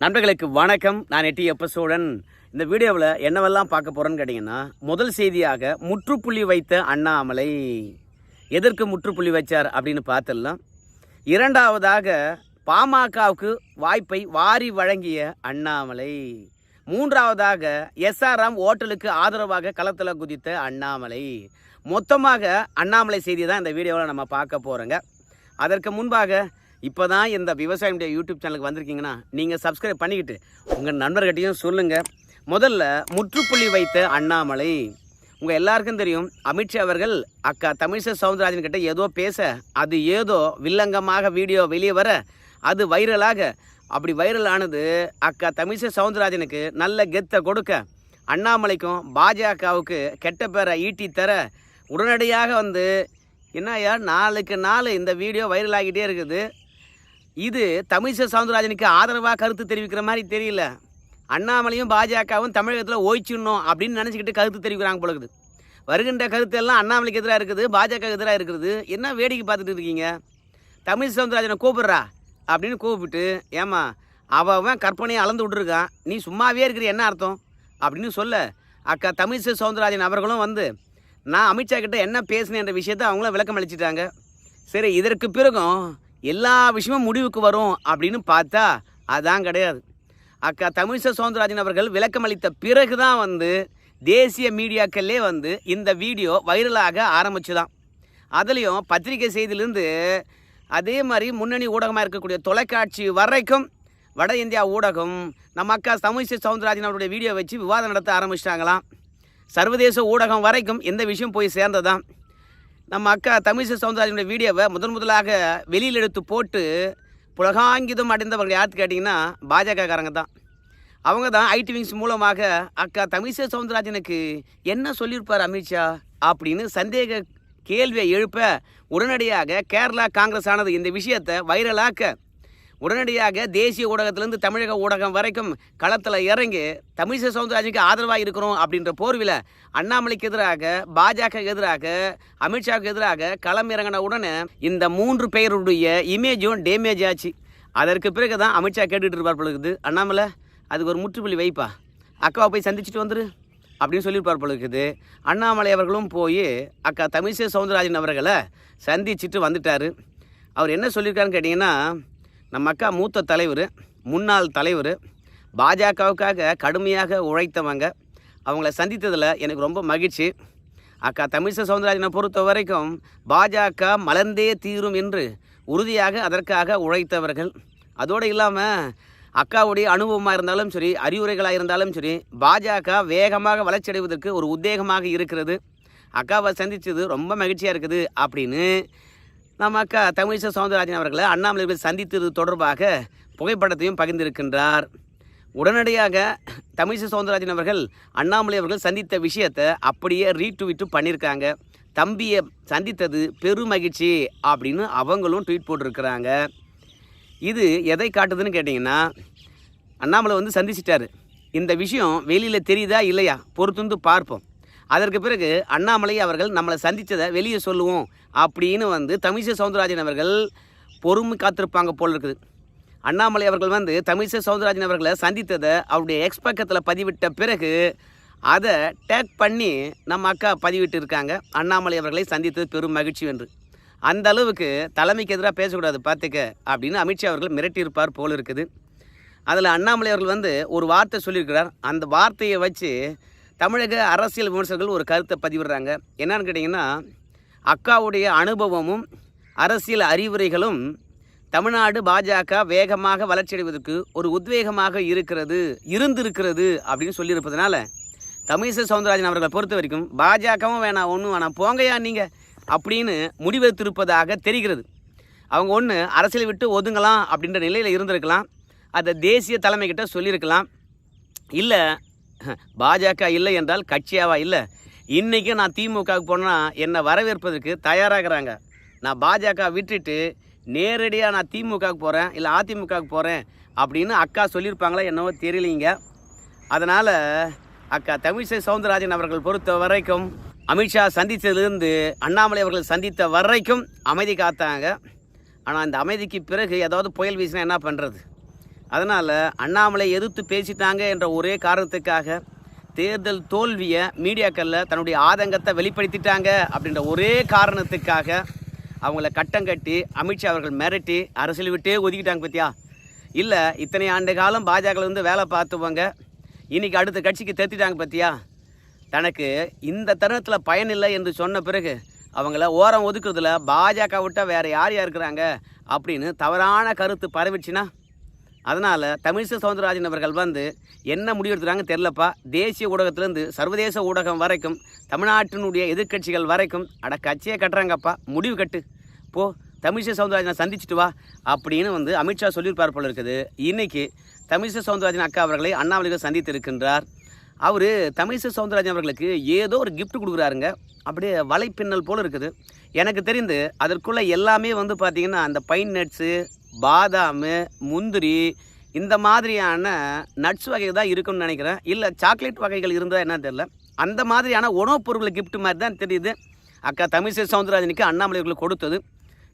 நண்பர்களுக்கு வணக்கம். நான் எட்டி எப்பசோடன். இந்த வீடியோவில் என்னவெல்லாம் பார்க்க போகிறேன்னு கேட்டிங்கன்னா முதல் செய்தியாக முற்றுப்புள்ளி வைத்த அண்ணாமலை. எதற்கு முற்றுப்புள்ளி வைச்சார் அப்படின்னு பார்த்துடலாம் இரண்டாவதாக பாமகவுக்கு வாய்ப்பை வாரி வழங்கிய அண்ணாமலை. மூன்றாவதாக எஸ்ஆர்எம் ஓட்டலுக்கு ஆதரவாக களத்தில் குதித்த அண்ணாமலை. மொத்தமாக அண்ணாமலை செய்தி தான் இந்த வீடியோவில் நம்ம பார்க்க போகிறோங்க அதற்கு முன்பாக இப்போ தான் இந்த விவசாயியுடைய யூடியூப் சேனலுக்கு வந்திருக்கீங்கன்னா நீங்கள் சப்ஸ்கிரைப் பண்ணிக்கிட்டு உங்கள் நண்பர்கிட்டையும் சொல்லுங்கள் முதல்ல முற்றுப்புள்ளி வைத்த அண்ணாமலை. உங்கள் எல்லாருக்கும் தெரியும் அமித்ஷா அவர்கள் அக்கா தமிழிசை சவுந்தரராஜன் கிட்ட ஏதோ பேச அது ஏதோ வில்லங்கமாக வீடியோ வெளியே வர அது வைரலாக. அப்படி வைரல் ஆனது அக்கா தமிழிசை சவுந்தரராஜனுக்கு நல்ல கெத்தை கொடுக்க அண்ணாமலைக்கும் பாஜகவுக்கு கெட்ட பேரை ஈட்டி தர உடனடியாக வந்து என்னய்யா நாளுக்கு நாள் இந்த வீடியோ வைரல் ஆகிட்டே இருக்குது. இது தமிழிசை சவுந்தரராஜனுக்கு ஆதரவாக கருத்து தெரிவிக்கிற மாதிரி தெரியல. அண்ணாமலையும் பாஜகவும் தமிழகத்தில் ஓய்ச்சிடணும் அப்படின்னு நினச்சிக்கிட்டு கருத்து தெரிவிக்கிறாங்க பொழுது வருகின்ற கருத்தெல்லாம் அண்ணாமலைக்கு எதிராக இருக்குது பாஜக எதிராக இருக்குது. என்ன வேடிக்கை பார்த்துட்டு இருக்கீங்க? தமிழ் சவுந்தரராஜனை கூப்பிட்றா அப்படின்னு கூப்பிட்டு ஏமா அவன் அவன் கற்பனையை அளந்து விட்டுருக்கான். நீ சும்மாவே இருக்கிற என்ன அர்த்தம்? அப்படின்னு சொல்ல அக்கா தமிழிசை சவுந்தரராஜன் அவர்களும் வந்து நான் அமித்ஷா கிட்ட என்ன பேசினேன் என்ற விஷயத்தை அவங்களும் விளக்கம் அளிச்சிட்டாங்க சரி இதற்கு பிறகும் எல்லா விஷயமும் முடிவுக்கு வரும் அப்படின்னு பார்த்தா அதான் கிடையாது. அக்கா தமிழிசை சவுந்தரராஜன் அவர்கள் விளக்கம் அளித்த பிறகு தான் வந்து தேசிய மீடியாக்கள்லே வந்து இந்த வீடியோ வைரலாக ஆரம்பிச்சுதான். அதுலேயும் பத்திரிகை செய்தியிலிருந்து அதே மாதிரி முன்னணி ஊடகமாக இருக்கக்கூடிய தொலைக்காட்சி வரைக்கும் வட இந்தியா ஊடகம் நம்ம அக்கா தமிழிசை சவுந்தரராஜன் அவருடைய வீடியோ வச்சு விவாதம் நடத்த ஆரம்பிச்சிட்டாங்களாம். சர்வதேச ஊடகம் வரைக்கும் இந்த விஷயம் போய் சேர்ந்ததான் நம்ம அக்கா தமிழிசை சவுந்தரராஜனுடைய வீடியோவை முதன் முதலாக வெளியில் எடுத்து போட்டு புலகாங்கிதம் அடைந்தவர்கள் யாருக்கு கேட்டிங்கன்னா பாஜகக்காரங்க தான். அவங்க தான் ஐடி விங்ஸ் மூலமாக அக்கா தமிழிசை சவுந்தரராஜனுக்கு என்ன சொல்லியிருப்பார் அமித்ஷா அப்படின்னு சந்தேக கேள்வியை எழுப்ப உடனடியாக கேரளா காங்கிரஸ் ஆனது இந்த விஷயத்தை வைரலாக்க உடனடியாக தேசிய ஊடகத்திலேருந்து தமிழக ஊடகம் வரைக்கும் களத்தில் இறங்கி தமிழிசை சவுந்தரராஜனுக்கு ஆதரவாக இருக்கிறோம் அப்படின்ற போர்வில் அண்ணாமலைக்கு எதிராக பாஜக எதிராக அமித்ஷாவுக்கு எதிராக களம் இறங்கின உடனே இந்த மூன்று பெயருடைய இமேஜும் டேமேஜ் ஆச்சு. அதற்கு பிறகு தான் அமித்ஷா கேட்டுகிட்டு இருப்பார் போல இருக்குது. அண்ணாமலை அதுக்கு ஒரு முற்றுப்புள்ளி வைப்பா. அக்காவை போய் சந்திச்சுட்டு வந்துரு அப்படின்னு சொல்லியிருப்பார் போல இருக்குது. அண்ணாமலை அவர்களும் போய் அக்கா தமிழிசை சவுந்தரராஜன் அவர்களை சந்திச்சுட்டு வந்துட்டார். அவர் என்ன சொல்லியிருக்காருன்னு கேட்டிங்கன்னா நம்ம அக்கா மூத்த தலைவர் முன்னாள் தலைவர் பாஜகவுக்காக கடுமையாக உழைத்தவங்க. அவங்கள சந்தித்ததில் எனக்கு ரொம்ப மகிழ்ச்சி. அக்கா தமிழிசை சவுந்தரராஜனை பொறுத்த வரைக்கும் பாஜக மலர்ந்தே தீரும் என்று உறுதியாக அதற்காக உழைத்தவர்கள். அதோடு இல்லாமல் அக்காவுடைய அனுபவமாக இருந்தாலும் சரி அறிவுரைகளாக இருந்தாலும் சரி பாஜக வேகமாக வளர்ச்சி அடைவதற்கு ஒரு உத்வேகமாக இருக்கிறது. அக்காவை சந்தித்தது ரொம்ப மகிழ்ச்சியாக இருக்குது அப்படின்னு நம்ம அக்கா தமிழிசை சவுந்தரராஜன் அவர்களை அண்ணாமலை சந்தித்தது தொடர்பாக புகைப்படத்தையும் பகிர்ந்திருக்கின்றார். உடனடியாக தமிழிசை சவுந்தரராஜன் அவர்கள் அண்ணாமலை அவர்கள் சந்தித்த விஷயத்தை அப்படியே ரீட்வீட்டு பண்ணியிருக்காங்க. தம்பியை சந்தித்தது பெரும் மகிழ்ச்சி அப்படின்னு அவங்களும் ட்வீட் போட்டிருக்கிறாங்க. இது எதை காட்டுதுன்னு கேட்டிங்கன்னா அண்ணாமலை வந்து சந்திச்சிட்டாரு. இந்த விஷயம் வெளியில் தெரியுதா இல்லையா? பொறுத்துந்து பார்ப்போம். அதற்கு பிறகு அண்ணாமலை அவர்கள் நம்மளை சந்தித்ததை வெளியே சொல்லுவோம். அப்படின்னு வந்து தமிழிசை சவுந்தரராஜன் அவர்கள் பொறுமை காத்திருப்பாங்க போல் இருக்குது. அண்ணாமலை அவர்கள் வந்து தமிழிசை சவுந்தரராஜன் அவர்களை சந்தித்ததை அவருடைய எக்ஸ் பக்கத்தில் பதிவிட்ட பிறகு அதை டேக் பண்ணி நம்ம அக்கா பதிவிட்டு இருக்காங்க. அண்ணாமலை அவர்களை சந்தித்தது பெரும் மகிழ்ச்சி என்று. அந்த அளவுக்கு தலைமைக்கு எதிராக பேசக்கூடாது பார்த்துக்க அப்படின்னு அமித்ஷா அவர்கள் மிரட்டியிருப்பார் போல் இருக்குது. அதில் அண்ணாமலை அவர்கள் வந்து ஒரு வார்த்தை சொல்லியிருக்கிறார். அந்த வார்த்தையை வச்சு தமிழக அரசியல் விமர்சகர்கள் ஒரு கருத்தை பதிவிடுறாங்க. என்னன்னு கேட்டிங்கன்னா அக்காவுடைய அனுபவமும் அரசியல் அறிவுரைகளும் தமிழ்நாடு பாஜக வேகமாக வளர்ச்சியடைவதற்கு ஒரு உத்வேகமாக இருக்கிறது இருந்திருக்கிறது அப்படின்னு சொல்லியிருப்பதனால தமிழிசை சவுந்தரராஜன் அவர்களை பொறுத்த வரைக்கும் பாஜகவும் வேணாம் ஒன்றும் வேணாம் போங்கயா நீங்கள் அப்படின்னு முடிவெடுத்திருப்பதாக தெரிகிறது. அவங்க ஒன்று அரசியலை விட்டு ஒதுங்கலாம் அப்படின்ற நிலையில் இருந்திருக்கலாம். அதை தேசிய தலைமைக்கிட்ட சொல்லியிருக்கலாம். இல்லை பாஜக இல்லை என்றால் கட்சியாவா இல்லை இன்றைக்கி நான் திமுகவுக்கு போனால் என்னை வரவேற்பதற்கு தயாராகிறாங்க. நான் பாஜக விட்டுட்டு நேரடியாக நான் திமுகவுக்கு போகிறேன் இல்லை அதிமுகவுக்கு போகிறேன் அப்படின்னு அக்கா சொல்லியிருப்பாங்களா என்னவோ தெரியலிங்க. அதனால் அக்கா தமிழிசை சவுந்தரராஜன் அவர்கள் பொறுத்த வரைக்கும் அமித்ஷா சந்தித்ததுலேருந்து அண்ணாமலை அவர்கள் சந்தித்த வரைக்கும் அமைதி காத்தாங்க. ஆனால் அந்த அமைதிக்கு பிறகு ஏதாவது புயல் வீசினா என்ன பண்ணுறது அதனால் அண்ணாமலை எதிர்த்து பேசிட்டாங்க என்ற ஒரே காரணத்துக்காக தேர்தல் தோல்வியை மீடியாக்களில் தன்னுடைய ஆதங்கத்தை வெளிப்படுத்திட்டாங்க அப்படின்ற ஒரே காரணத்துக்காக அவங்கள கட்டம் கட்டி அமித்ஷா அவர்கள் மிரட்டி அரசியல் விட்டே ஒதுக்கிட்டாங்க பத்தியா? இல்லை இத்தனை ஆண்டு காலம் பாஜகவில் வந்து வேலை பார்த்துவாங்க இன்னைக்கு அடுத்த கட்சிக்கு தேர்த்திட்டாங்க பத்தியா? தனக்கு இந்த தருணத்தில் பயனில்லை என்று சொன்ன பிறகு அவங்கள ஓரம் ஒதுக்குறதுல பாஜக விட்டால் வேறு யார் யார் இருக்கிறாங்க அப்படின்னு தவறான கருத்து பரவிச்சுன்னா அதனால் தமிழிசை சவுந்தரராஜன் அவர்கள் வந்து என்ன முடிவெடுத்துறாங்க தெரிலப்பா தேசிய ஊடகத்திலேருந்து சர்வதேச ஊடகம் வரைக்கும் தமிழ்நாட்டினுடைய எதிர்க்கட்சிகள் வரைக்கும் அட கட்சியை கட்டுறாங்கப்பா. முடிவு கட்டு. போ தமிழிசை சவுந்தரராஜனை சந்திச்சுட்டு வா அப்படின்னு வந்து அமித்ஷா சொல்லியிருப்பார் போல இருக்குது. இன்றைக்கி தமிழிசை சவுந்தரராஜன் அக்கா அவர்களை அண்ணாமலைகள் சந்தித்து இருக்கின்றார் அவர் தமிழிசை சவுந்தரராஜன் அவர்களுக்கு ஏதோ ஒரு கிஃப்ட் கொடுக்குறாருங்க. அப்படியே வலைப்பின்னல் போல் இருக்குது. எனக்கு தெரிந்து அதற்குள்ளே எல்லாமே வந்து பார்த்திங்கன்னா அந்த பைன் நட்ஸு பாதாம் முந்திரி இந்த மாதிரியான நட்ஸ் வகை தான் இருக்குன்னு நினைக்கிறேன். இல்லை சாக்லேட் வகைகள் இருந்தால் என்ன தெரியல. அந்த மாதிரியான உணவுப் பொருட்கள் கிஃப்ட் மாதிரி தான் தெரியுது. அக்கா தமிழிசை சவுந்தரராஜனுக்கு அண்ணாமலை அவர்களுக்கு கொடுத்தது.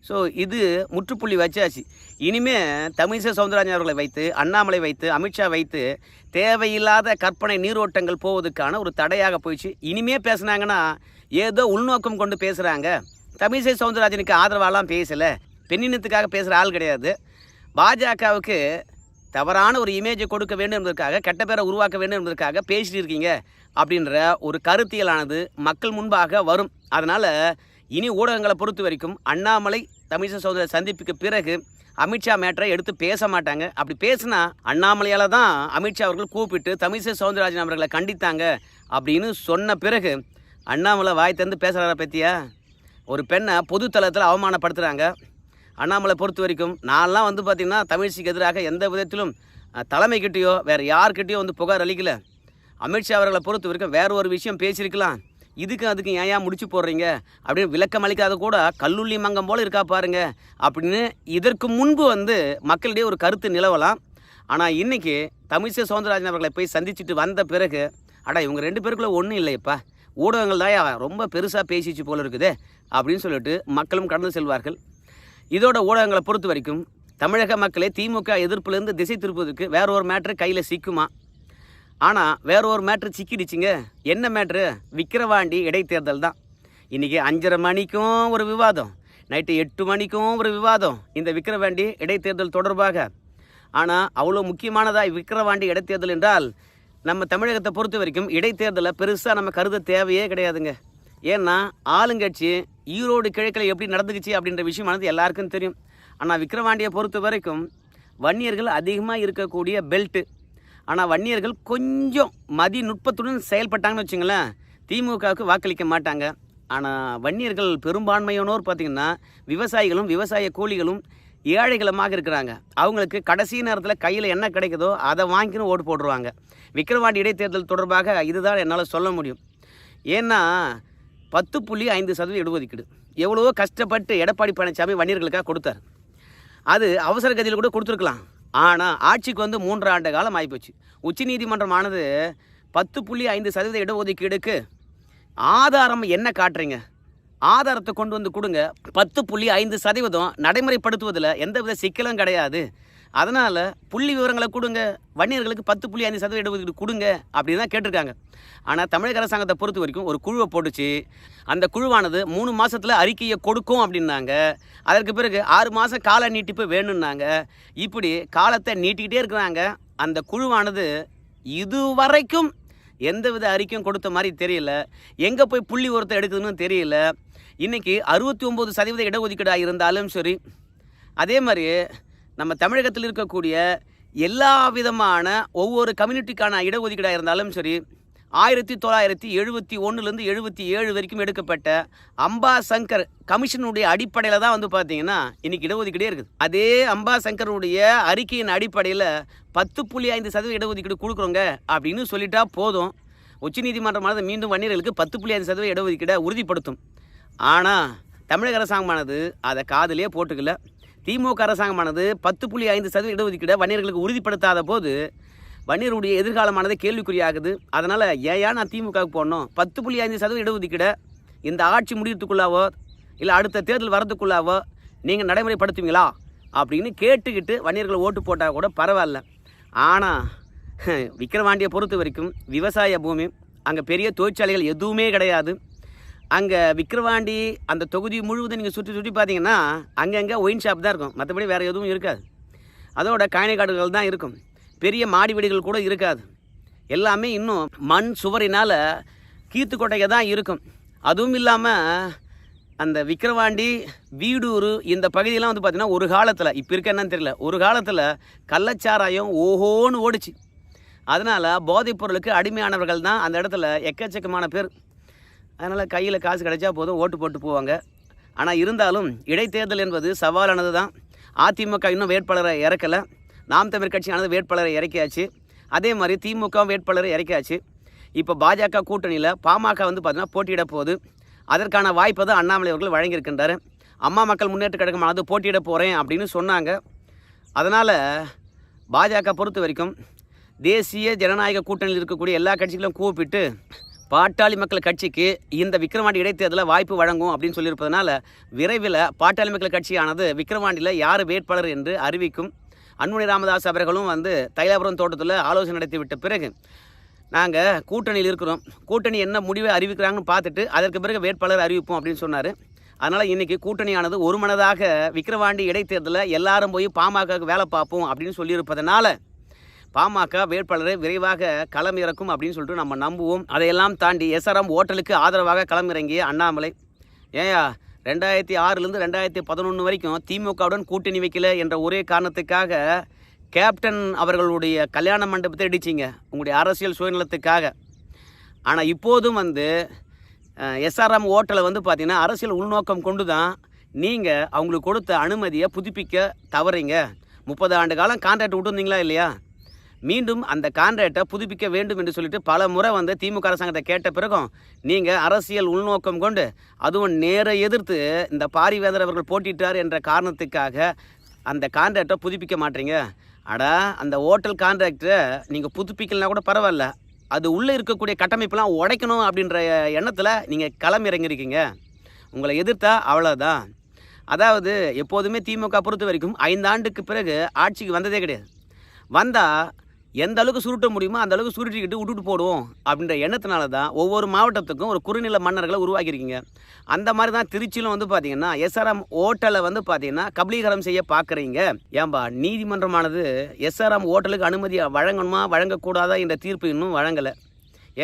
ஸோ இது முற்றுப்புள்ளி வச்சாச்சு. இனிமேல் தமிழிசை சவுந்தரராஜன் அவர்களை வைத்து அண்ணாமலை வைத்து அமித்ஷா வைத்து தேவையில்லாத கற்பனை நீரோட்டங்கள் போவதுக்கான ஒரு தடையாக போயிடுச்சு. இனிமே பேசுனாங்கன்னா ஏதோ உள்நோக்கம் கொண்டு பேசுகிறாங்க தமிழிசை சவுந்தரராஜனுக்கு ஆதரவாலாம் பேசலை. பெண்ணினத்துக்காக பேசுகிற ஆள் கிடையாது. பாஜகவுக்கு தவறான ஒரு இமேஜை கொடுக்க வேண்டும் என்பதற்காக கெட்ட பேரை உருவாக்க வேண்டும் என்பதற்காக பேசிட்டு இருக்கீங்க அப்படின்ற ஒரு கருத்தியலானது மக்கள் முன்பாக வரும். அதனால் இனி ஊடகங்களை பொறுத்த வரைக்கும் அண்ணாமலை தமிழிசை சகோதர சந்திப்புக்கு பிறகு அமித்ஷா மேட்டரை எடுத்து பேச மாட்டாங்க. அப்படி பேசினா அண்ணாமலையால் தான் அமித்ஷா அவர்கள் கூப்பிட்டு தமிழிசை சவுந்தரராஜன் அவர்களை கண்டித்தாங்க அப்படின்னு சொன்ன பிறகு அண்ணாமலை வாய் தந்து பேசுகிறார பற்றியா ஒரு பெண்ணை பொது தளத்தில் அவமானப்படுத்துகிறாங்க அண்ணாமலை பொறுத்த வரைக்கும் நான்லாம் வந்து பார்த்திங்கன்னா தமிழ்ச்சிக்கு எதிராக எந்த விதத்திலும் தலைமைக்கிட்டேயோ வேறு யார்கிட்டயோ வந்து புகார் அளிக்கல. அமித்ஷா அவர்களை பொறுத்த வரைக்கும் வேறு ஒரு விஷயம் பேசியிருக்கலாம். இதுக்கு அதுக்கு ஏன் ஏன் முடிச்சு போடுறீங்க? அப்படின்னு விளக்கம் அளிக்காத கூட கல்லுள்ளி மங்கம் போல இருக்கா பாருங்க அப்படின்னு இதற்கு முன்பு வந்து மக்களிடையே ஒரு கருத்து நிலவலாம். ஆனால் இன்றைக்கி தமிழிசை சவுந்தரராஜன் அவர்களை போய் சந்திச்சுட்டு வந்த பிறகு அடா இவங்க ரெண்டு பேருக்குள்ள ஒன்றும் இல்லையப்பா. ஊடகங்கள் தான் ரொம்ப பெருசாக பேசிச்சு போல இருக்குது அப்படின்னு சொல்லிட்டு மக்களும் கடந்து செல்வார்கள். இதோட ஊடகங்களை பொறுத்த வரைக்கும் தமிழக மக்களை திமுக எதிர்ப்புலேருந்து திசை திருப்பதற்கு வேற ஒரு மேட்ரு கையில் சிக்குமா? ஆனால் வேற ஒரு மேட்ரு சிக்கிடுச்சிங்க. என்ன மேட்ரு விக்கிரவாண்டி இடைத்தேர்தல் தான். இன்றைக்கி அஞ்சரை மணிக்கும் ஒரு விவாதம். நைட்டு எட்டு மணிக்கும் ஒரு விவாதம். இந்த விக்கிரவாண்டி இடைத்தேர்தல் தொடர்பாக. ஆனால் அவ்வளோ முக்கியமானதாக விக்கிரவாண்டி இடைத்தேர்தல் என்றால் நம்ம தமிழகத்தை பொறுத்த வரைக்கும் இடைத்தேர்தலை பெருசாக நம்ம கருத தேவையே கிடையாதுங்க. ஏன்னா ஆளுங்கட்சி ஈரோடு கிழக்கில் எப்படி நடந்துக்குச்சு அப்படின்ற விஷயமானது எல்லாருக்கும் தெரியும். ஆனால் விக்ரவாண்டியை பொறுத்த வரைக்கும் வன்னியர்கள் அதிகமாக இருக்கக்கூடிய பெல்ட்டு ஆனால் வன்னியர்கள் கொஞ்சம் மதி நுட்பத்துடன் செயல்பட்டாங்கன்னு வச்சுங்களேன் திமுகவுக்கு வாக்களிக்க மாட்டாங்க. ஆனால் வன்னியர்கள் பெரும்பான்மையானோர் பார்த்திங்கன்னா விவசாயிகளும் விவசாய கூலிகளும் ஏழைகளமாக இருக்கிறாங்க. அவங்களுக்கு கடைசி நேரத்தில் கையில் என்ன கிடைக்குதோ அதை வாங்கின்னு ஓட்டு போட்டுருவாங்க. விக்கிரவாண்டி இடைத்தேர்தல் தொடர்பாக இதுதான் என்னால் சொல்ல முடியும். ஏன்னா பத்து புள்ளி ஐந்து சதவீதம் இடஒதுக்கீடு. எவ்வளவோ கஷ்டப்பட்டு எடப்பாடி பழனிசாமி வன்னியர்களுக்காக கொடுத்தார். அது அவசர கதியில் கூட கொடுத்துருக்கலாம். ஆனால் ஆட்சிக்கு வந்து மூன்று ஆண்டு காலம் ஆகிப்போச்சு. உச்சநீதிமன்றமானது பத்து புள்ளி ஐந்து சதவீத இடஒதுக்கீடுக்கு ஆதாரம் என்ன காட்டுறீங்க? ஆதாரத்தை கொண்டு வந்து கொடுங்க. பத்து புள்ளி ஐந்து சதவீதம் நடைமுறைப்படுத்துவதில் எந்தவித சிக்கலும் கிடையாது. அதனால் புள்ளி விவரங்களை கொடுங்க. வன்னியர்களுக்கு பத்து புள்ளி ஐந்து சதவீத இடஒதுக்கீடு கொடுங்க அப்படின்னு தான் கேட்டிருக்காங்க. ஆனால் தமிழக அரசாங்கத்தை பொறுத்த வரைக்கும் ஒரு குழுவை போட்டுச்சு. அந்த குழுவானது மூணு மாதத்தில் அறிக்கையை கொடுக்கும் அப்படின்னாங்க. அதற்கு பிறகு ஆறு மாதம் கால நீட்டிப்பு வேணும்னாங்க. இப்படி காலத்தை நீட்டிக்கிட்டே இருக்கிறாங்க. அந்த குழுவானது இதுவரைக்கும் எந்தவித அறிக்கையும் கொடுத்த மாதிரி தெரியல. எங்கே போய் புள்ளி உரத்தை எடுக்குதுன்னு தெரியல. இன்றைக்கி அறுபத்தி ஒம்பது சதவீத இடஒதுக்கீடாக இருந்தாலும் சரி அதே மாதிரி நம்ம தமிழகத்தில் இருக்கக்கூடிய எல்லா விதமான ஒவ்வொரு கம்யூனிட்டிக்கான இடஒதுக்கீடாக இருந்தாலும் சரி ஆயிரத்தி தொள்ளாயிரத்தி எழுபத்தி ஒன்றுலேருந்து எழுபத்தி ஏழு வரைக்கும் எடுக்கப்பட்ட அம்பா சங்கர் கமிஷனுடைய அடிப்படையில் தான் வந்து பார்த்தீங்கன்னா இன்றைக்கி இடஒதுக்கீடே இருக்குது. அதே அம்பா சங்கருடைய அறிக்கையின் அடிப்படையில் பத்து புள்ளி ஐந்து சதவீத இடஒதுக்கீடு கொடுக்குறோங்க அப்படின்னு சொல்லிட்டா போதும். உச்சநீதிமன்றமானது மீண்டும் வன்னியர்களுக்கு பத்து புள்ளி ஐந்து சதவீத இடஒதுக்கீடை உறுதிப்படுத்தும். ஆனால் தமிழக அரசாங்கமானது அதை காதலே போட்டுக்கல. திமுக அரசாங்கமானது பத்து புள்ளி ஐந்து சதவீத இடஒதுக்கீடை வன்னியர்களுக்கு உறுதிப்படுத்தாத போது வன்னியருடைய எதிர்காலமானது கேள்விக்குறியாகுது. அதனால் ஏன் நான் திமுகவுக்கு போடணும்? பத்து புள்ளி ஐந்து சதவீத இடஒதுக்கீடை இந்த ஆட்சி முடியறதுக்குள்ளாவோ இல்லை அடுத்த தேர்தல் வரதுக்குள்ளாவோ நீங்கள் நடைமுறைப்படுத்துவீங்களா? அப்படின்னு கேட்டுக்கிட்டு வன்னியர்கள் ஓட்டு போட்டால் கூட பரவாயில்ல. ஆனால் விக்கிரவாண்டியை பொறுத்த வரைக்கும் விவசாய பூமி அங்கே பெரிய தொழிற்சாலைகள் எதுவுமே கிடையாது. அங்கே விக்கிரவாண்டி அந்த தொகுதி முழுவதும் நீங்கள் சுற்றி சுற்றி பார்த்தீங்கன்னா அங்கங்கே ஒயின் ஷாப் தான் இருக்கும். மற்றபடி வேறு எதுவும் இருக்காது. அதோட காணி தான் இருக்கும். பெரிய மாடி வீடுகள் கூட இருக்காது. எல்லாமே இன்னும் மண் சுவரினால் கீத்து கொட்டையை தான் இருக்கும். அதுவும் இல்லாமல் அந்த விக்கிரவாண்டி வீடூர் இந்த பகுதியெல்லாம் வந்து பார்த்திங்கன்னா ஒரு காலத்தில் இப்போ இருக்க என்னன்னு தெரியல ஒரு காலத்தில் கள்ளச்சாராயம் ஓஹோன்னு ஓடிச்சு. அதனால் போதைப் பொருளுக்கு அடிமையானவர்கள் தான் அந்த இடத்துல எக்கச்சக்கமான பேர். அதனால் கையில் காசு கிடைச்சா போதும் ஓட்டு போட்டு போவாங்க. ஆனால் இருந்தாலும் இடைத்தேர்தல் என்பது சவாலானது தான் அதிமுக இன்னும் வேட்பாளரை இறக்கலை. நாம் தமிழ் கட்சியானது வேட்பாளரை இறக்கியாச்சு. அதே மாதிரி திமுக வேட்பாளரை இறக்கியாச்சு. இப்போ பாஜக கூட்டணியில் பாமக வந்து பார்த்தீங்கன்னா போட்டியிட போகுது. அதற்கான வாய்ப்பை தான் அண்ணாமலை அவர்கள் வழங்கியிருக்கின்றார். அம்மா மக்கள் முன்னேற்ற கழகமானது போட்டியிட போகிறேன் அப்படின்னு சொன்னாங்க. அதனால் பாஜக பொறுத்த வரைக்கும் தேசிய ஜனநாயக கூட்டணியில் இருக்கக்கூடிய எல்லா கட்சிகளும் கூப்பிட்டு பாட்டாளி மக்கள் கட்சிக்கு இந்த விக்ரவாண்டி இடைத்தேர்தலில் வாய்ப்பு வழங்கும் அப்படின்னு சொல்லியிருப்பதனால விரைவில் பாட்டாளி மக்கள் கட்சியானது விக்ரவாண்டியில் யார் வேட்பாளர் என்று அறிவிக்கும். அன்புமணி ராமதாஸ் அவர்களும் வந்து தைலாபுரம் தோட்டத்தில் ஆலோசனை நடத்திவிட்ட பிறகு நாங்கள் கூட்டணியில் இருக்கிறோம். கூட்டணி என்ன முடிவை அறிவிக்கிறாங்கன்னு பார்த்துட்டு அதற்கு பிறகு வேட்பாளர் அறிவிப்போம் அப்படின்னு சொன்னார். அதனால் இன்றைக்கி கூட்டணியானது ஒரு மனதாக விக்ரவாண்டி இடைத்தேர்தலில் எல்லாரும் போய் பாமக வேலை பார்ப்போம் அப்படின்னு சொல்லியிருப்பதனால பாமக வேட்பாளரை விரைவாக களம் இறக்கும் அப்படின்னு சொல்லிட்டு நம்ம நம்புவோம். அதையெல்லாம் தாண்டி எஸ்ஆர்எம் ஓட்டலுக்கு ஆதரவாக களமிறங்கிய அண்ணாமலை ஏயா ரெண்டாயிரத்தி ஆறுலேருந்து ரெண்டாயிரத்தி பதினொன்று வரைக்கும் திமுகவுடன் கூட்டணி வைக்கல என்ற ஒரே காரணத்துக்காக கேப்டன் அவர்களுடைய கல்யாண மண்டபத்தை இடிச்சிங்க உங்களுடைய அரசியல் சுயநலத்துக்காக. ஆனால் இப்போதும் வந்து எஸ்ஆர்எம் ஓட்டலை வந்து பார்த்திங்கன்னா அரசியல் உள்நோக்கம் கொண்டு தான் நீங்கள் அவங்களுக்கு கொடுத்த அனுமதியை புதுப்பிக்க தவறீங்க. முப்பது ஆண்டு காலம் கான்ட்ராக்ட் விட்டுருந்தீங்களா இல்லையா? மீண்டும் அந்த கான்ட்ராக்டை புதுப்பிக்க வேண்டும் என்று சொல்லிட்டு பல முறை வந்து திமுக அரசாங்கத்தை கேட்ட பிறகும் நீங்கள் அரசியல் உள்நோக்கம் கொண்டு அதுவும் நேர எதிர்த்து இந்த பாரிவேந்தர் அவர்கள் போட்டிட்டார் என்ற காரணத்துக்காக அந்த கான்ட்ராக்டை புதுப்பிக்க மாட்டீங்க. அடா அந்த ஹோட்டல் கான்ட்ராக்டை நீங்கள் புதுப்பிக்கலனா கூட பரவாயில்ல. அது உள்ளே இருக்கக்கூடிய கட்டமைப்பெல்லாம் உடைக்கணும் அப்படின்ற எண்ணத்தில் நீங்கள் களம் இறங்கியிருக்கீங்க உங்களை எதிர்த்தா அவ்வளோதான் அதாவது எப்போதுமே திமுக பொறுத்த வரைக்கும் ஐந்து ஆண்டுக்கு பிறகு ஆட்சிக்கு வந்ததே கிடையாது. வந்தால் எந்த அளவுக்கு சுருட்ட முடியுமோ அந்த அளவுக்கு சுருட்டிக்கிட்டு விட்டுட்டு போடுவோம் அப்படின்ற எண்ணத்தினால தான் ஒவ்வொரு மாவட்டத்துக்கும் ஒரு குறுநில மன்னர்களை உருவாக்கியிருக்கீங்க. அந்த மாதிரி தான் திருச்சியிலும் வந்து பார்த்தீங்கன்னா எஸ்ஆர்எம் ஓட்டலை வந்து பார்த்தீங்கன்னா கபலீகரம் செய்ய பார்க்குறீங்க. ஏன்பா நீதிமன்றமானது எஸ்ஆர்எம் ஓட்டலுக்கு அனுமதி வழங்கணுமா வழங்கக்கூடாதா என்ற தீர்ப்பு இன்னும் வழங்கலை.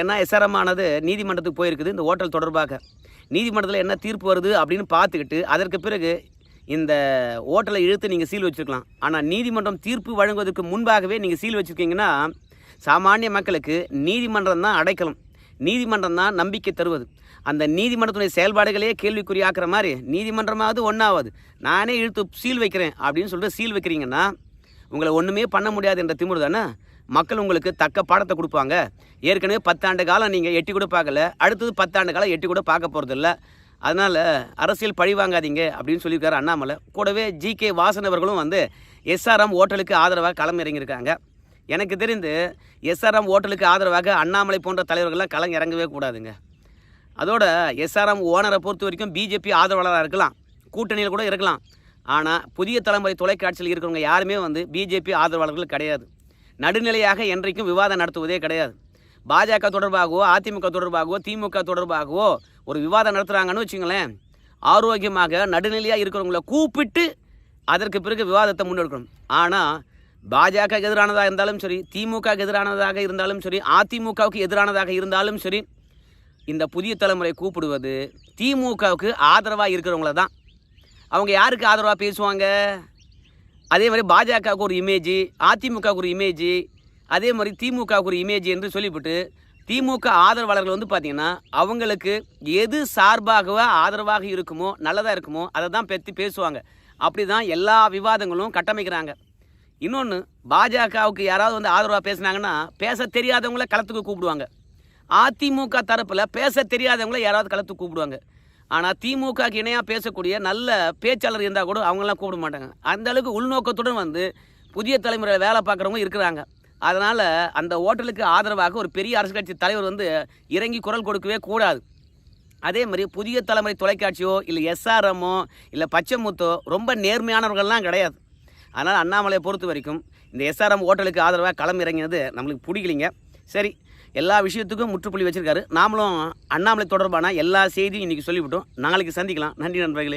ஏன்னா எஸ்ஆர்எம் ஆனது நீதிமன்றத்துக்கு போயிருக்குது இந்த ஓட்டல் தொடர்பாக. நீதிமன்றத்தில் என்ன தீர்ப்பு வருது அப்படின்னு பார்த்துக்கிட்டு அதற்கு பிறகு இந்த ஓட்டலை இழுத்து நீங்கள் சீல் வச்சுருக்கலாம். ஆனால் நீதிமன்றம் தீர்ப்பு வழங்குவதற்கு முன்பாகவே நீங்கள் சீல் வச்சுருக்கீங்கன்னா சாமானிய மக்களுக்கு நீதிமன்றம் தான் அடைக்கலம். நீதிமன்றம் தான் நம்பிக்கை தருவது. அந்த நீதிமன்றத்துடைய செயல்பாடுகளே கேள்விக்குறியாக்குற மாதிரி நீதிமன்றமாவது ஒன்றாவது நானே இழுத்து சீல் வைக்கிறேன் அப்படின்னு சொல்லிட்டு சீல் வைக்கிறீங்கன்னா உங்களை ஒன்றுமே பண்ண முடியாது என்ற திமிரு தானே? மக்கள் உங்களுக்கு தக்க பாடத்தை கொடுப்பாங்க. ஏற்கனவே பத்தாண்டு காலம் நீங்கள் எட்டி கூட பார்க்கல. அடுத்தது பத்தாண்டு காலம் எட்டி கூட பார்க்க போகிறதில்ல அதனால் அரசியல் பழி வாங்காதீங்க அப்படின்னு சொல்லியிருக்காரு அண்ணாமலை. கூடவே ஜி கே வாசன் அவர்களும் வந்து எஸ்ஆர்எம் ஓட்டலுக்கு ஆதரவாக களம் இறங்கியிருக்காங்க எனக்கு தெரிந்து எஸ்ஆர்எம் ஓட்டலுக்கு ஆதரவாக அண்ணாமலை போன்ற தலைவர்கள்லாம் களம் இறங்கவே கூடாதுங்க. அதோட எஸ்ஆர்எம் ஓனரை பொறுத்த வரைக்கும் பிஜேபி ஆதரவாளராக இருக்கலாம். கூட்டணியில் கூட இருக்கலாம். ஆனால் புதிய தலைமுறை தொலைக்காட்சியில் இருக்கிறவங்க யாருமே வந்து பிஜேபி ஆதரவாளர்கள் கிடையாது. நடுநிலையாக என்றைக்கும் விவாதம் நடத்துவதே கிடையாது. பாஜக தொடர்பாகவோ அதிமுக தொடர்பாகவோ திமுக தொடர்பாகவோ ஒரு விவாதம் நடத்துகிறாங்கன்னு வச்சுங்களேன் ஆரோக்கியமாக நடுநிலையாக இருக்கிறவங்கள கூப்பிட்டு அதற்கு பிறகு விவாதத்தை முன்னெடுக்கணும். ஆனால் பாஜக எதிரானதாக இருந்தாலும் சரி திமுக எதிரானதாக இருந்தாலும் சரி அதிமுகவுக்கு எதிரானதாக இருந்தாலும் சரி இந்த புதிய தலைமுறை கூப்பிடுவது திமுகவுக்கு ஆதரவாக இருக்கிறவங்கள தான். அவங்க யாருக்கு ஆதரவாக பேசுவாங்க? அதே மாதிரி பாஜகவுக்கு ஒரு இமேஜ் அதிமுகவுக்கு ஒரு இமேஜ் அதே மாதிரி திமுகவுக்கு ஒரு இமேஜ் என்று சொல்லிவிட்டு திமுக ஆதரவாளர்கள் வந்து பார்த்திங்கன்னா அவங்களுக்கு எது சார்பாகவோ ஆதரவாக இருக்குமோ நல்லதாக இருக்குமோ அதை தான் பற்றி பேசுவாங்க. அப்படி தான் எல்லா விவாதங்களும் கட்டமைக்கிறாங்க. இன்னொன்று பாஜகவுக்கு யாராவது வந்து ஆதரவாக பேசுனாங்கன்னா பேச தெரியாதவங்கள களத்துக்கு கூப்பிடுவாங்க. அதிமுக தரப்பில் பேச தெரியாதவங்கள யாராவது களத்துக்கு கூப்பிடுவாங்க. ஆனால் திமுகக்கு இணையாக பேசக்கூடிய நல்ல பேச்சாளர் இருந்தால் கூட அவங்களாம் கூப்பிட மாட்டாங்க. அந்தளவுக்கு உள்நோக்கத்துடன் வந்து புதிய தலைமுறையில் வேலை பார்க்குறவங்க இருக்கிறாங்க. அதனால் அந்த ஓட்டலுக்கு ஆதரவாக ஒரு பெரிய அரசு கட்சி தலைவர் வந்து இறங்கி குரல் கொடுக்கவே கூடாது. அதே மாதிரி புதிய தலைமுறை தொலைக்காட்சியோ இல்லை எஸ்ஆர்எம்மோ இல்லை பச்சைமுத்தோ ரொம்ப நேர்மையானவர்கள்லாம் கிடையாது. அதனால் அண்ணாமலையை பொறுத்த வரைக்கும் இந்த எஸ்ஆர்எம் ஓட்டலுக்கு ஆதரவாக களம் இறங்கினது நம்மளுக்கு பிடிக்கலிங்க. சரி எல்லா விஷயத்துக்கும் முற்றுப்புள்ளி வச்சுருக்காரு. நாமளும் அண்ணாமலை தொடர்பான எல்லா செய்தியும் இன்றைக்கி சொல்லிவிட்டோம். நாளைக்கு சந்திக்கலாம். நன்றி நண்பர்களே.